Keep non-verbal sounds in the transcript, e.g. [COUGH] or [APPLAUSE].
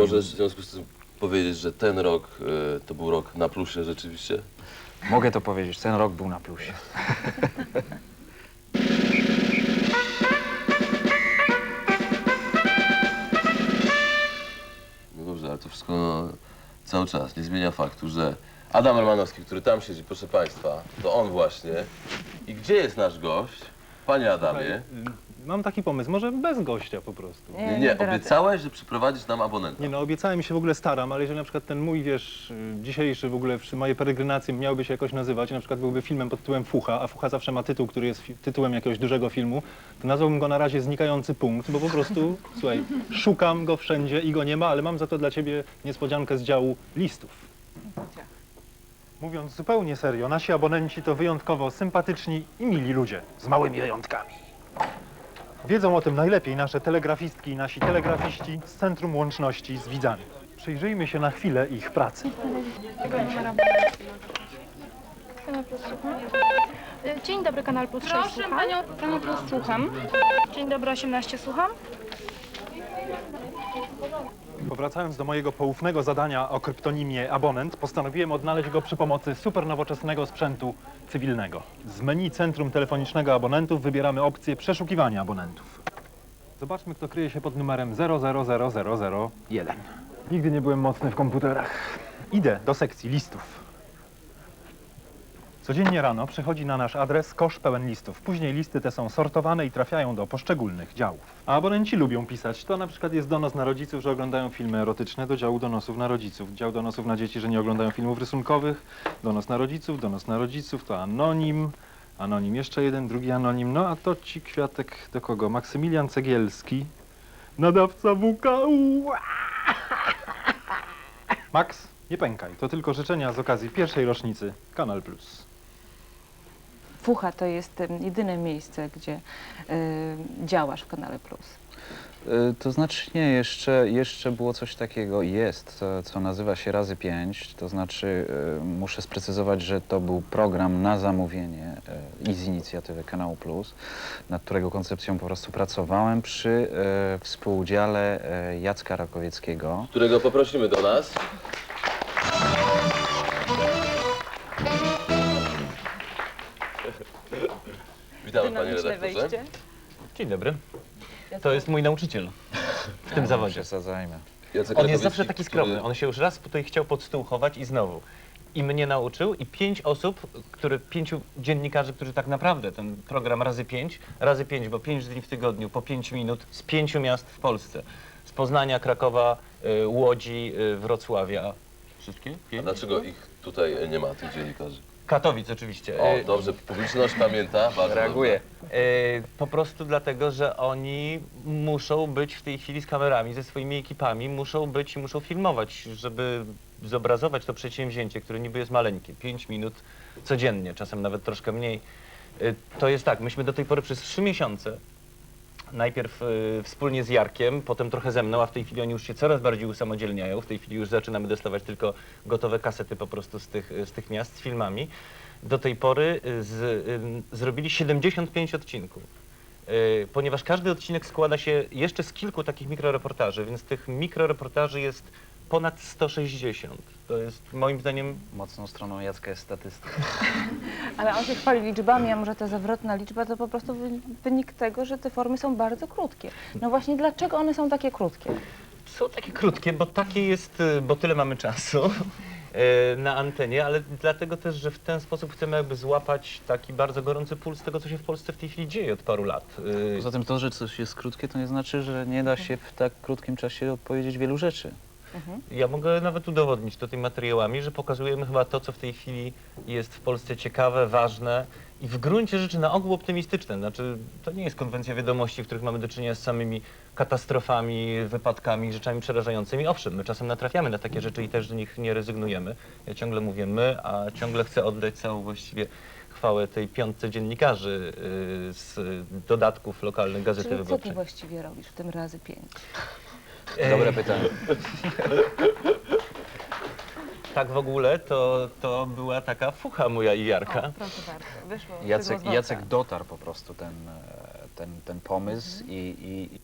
Możesz w związku z tym powiedzieć, że ten rok y, to był rok na plusie rzeczywiście? Mogę to powiedzieć, ten rok był na plusie. No dobrze, ale to wszystko no, cały czas nie zmienia faktu, że Adam Romanowski, który tam siedzi, proszę Państwa, to on właśnie. I gdzie jest nasz gość? Panie Adamie. Mam taki pomysł, może bez gościa po prostu. Nie, nie nie, da rady. obiecałeś, że przyprowadzisz nam abonenta. Nie no, obiecałem i się w ogóle staram, ale jeżeli na przykład ten mój, wiesz, y, dzisiejszy w ogóle, wszy- moje peregrinacje miałyby się jakoś nazywać, na przykład byłby filmem pod tytułem Fucha, a Fucha zawsze ma tytuł, który jest fi- tytułem jakiegoś dużego filmu, to nazwałbym go na razie Znikający Punkt, bo po prostu, [LAUGHS] słuchaj, szukam go wszędzie i go nie ma, ale mam za to dla ciebie niespodziankę z działu listów. Mówiąc zupełnie serio, nasi abonenci to wyjątkowo sympatyczni i mili ludzie, z małymi wyjątkami. Wiedzą o tym najlepiej nasze telegrafistki i nasi telegrafiści z Centrum Łączności z Widzami. Przyjrzyjmy się na chwilę ich pracy. Kanał Plus słucham. Y, Dzień dobry, Kanal Plus 6 Proszę słucham. panią. Kanal Plus słucham. Dzień dobry, 18 słucham. Powracając do mojego poufnego zadania o kryptonimie abonent, postanowiłem odnaleźć go przy pomocy supernowoczesnego sprzętu cywilnego. Z menu Centrum Telefonicznego Abonentów wybieramy opcję przeszukiwania abonentów. Zobaczmy, kto kryje się pod numerem 000001. Nigdy nie byłem mocny w komputerach. Idę do sekcji listów. Codziennie rano przychodzi na nasz adres kosz pełen listów. Później listy te są sortowane i trafiają do poszczególnych działów. A abonenci lubią pisać. To na przykład jest donos na rodziców, że oglądają filmy erotyczne, do działu donosów na rodziców. Dział donosów na dzieci, że nie oglądają filmów rysunkowych. Donos na rodziców, donos na rodziców, to anonim. Anonim jeszcze jeden, drugi anonim. No a to ci kwiatek do kogo? Maksymilian Cegielski, nadawca WKU. [LAUGHS] Max, nie pękaj. To tylko życzenia z okazji pierwszej rocznicy Kanal Plus. Fucha to jest jedyne miejsce, gdzie działasz w Kanale Plus. Y, To znaczy nie, jeszcze, jeszcze było coś takiego, jest, co, co nazywa się razy 5, to znaczy y, muszę sprecyzować, że to był program na zamówienie y, i z inicjatywy Kanału Plus, nad którego koncepcją po prostu pracowałem przy y, współudziale y, Jacka Rakowieckiego. Którego poprosimy do nas. Witamy panie redaktorze. Dzień dobry. To jest mój nauczyciel w tym zawodzie. Przesadzajmy. Jacek On jest zawsze taki który- skromny. On się już raz tutaj chciał pod stół chować i znowu. I mnie nauczył i pięć osób, które, pięciu dziennikarzy, którzy tak naprawdę ten program razy pięć, razy pięć, bo pięć dni w tygodniu, po pięć minut, z pięciu miast w Polsce. Z Poznania, Krakowa, y, Łodzi, y, Wrocławia. Wszystkie? A Pięć? dlaczego ich tutaj nie ma, tych dziennikarzy? Katowic oczywiście. O, Y, dobrze, publiczność pamięta. Bardzo Reaguje. E, Po prostu dlatego, że oni muszą być w tej chwili z kamerami, ze swoimi ekipami, muszą być i muszą filmować, żeby zobrazować to przedsięwzięcie, które niby jest maleńkie, 5 minut codziennie, czasem nawet troszkę mniej. E, To jest tak, myśmy do tej pory przez 3 miesiące, najpierw e, wspólnie z Jarkiem, potem trochę ze mną, a w tej chwili oni już się coraz bardziej usamodzielniają, w tej chwili już zaczynamy dostawać tylko gotowe kasety po prostu z tych, z tych miast z filmami. Do tej pory y, z, y, zrobili 75 odcinków. Y, Ponieważ każdy odcinek składa się jeszcze z kilku takich mikroreportaży, więc tych mikroreportaży jest ponad 160. To jest moim zdaniem Mocną stroną Jacka jest statystyka. [LAUGHS] Ale on się chwali liczbami, a może ta zawrotna liczba to po prostu wy- wynik tego, że te formy są bardzo krótkie. No właśnie, dlaczego one są takie krótkie? są takie krótkie, bo takie jest, y, bo tyle mamy czasu [LAUGHS] y, na antenie, ale dlatego też, że w ten sposób chcemy jakby złapać taki bardzo gorący puls tego, co się w Polsce w tej chwili dzieje od paru lat. Y, Poza tym to, że coś jest krótkie, to nie znaczy, że nie da się w tak krótkim czasie odpowiedzieć wielu rzeczy. Ja mogę nawet udowodnić to tymi materiałami, że pokazujemy chyba to, co w tej chwili jest w Polsce ciekawe, ważne i w gruncie rzeczy na ogół optymistyczne. Znaczy, to nie jest konwencja wiadomości, w których mamy do czynienia z samymi katastrofami, wypadkami, rzeczami przerażającymi. Owszem, my czasem natrafiamy na takie rzeczy i też z nich nie rezygnujemy. Ja ciągle mówię my, a ciągle chcę oddać całą właściwie chwałę tej piątce dziennikarzy yy, z dodatków lokalnych Gazety Czyli co ty właściwie robisz w tym razy pięć? Dobre pytanie. [LAUGHS] Tak w ogóle to, to była taka fucha moja i Jarka. O, proszę bardzo, wyszło. Jacek, wyszło z Jacek dotarł po prostu ten, e, ten, ten pomysł i, i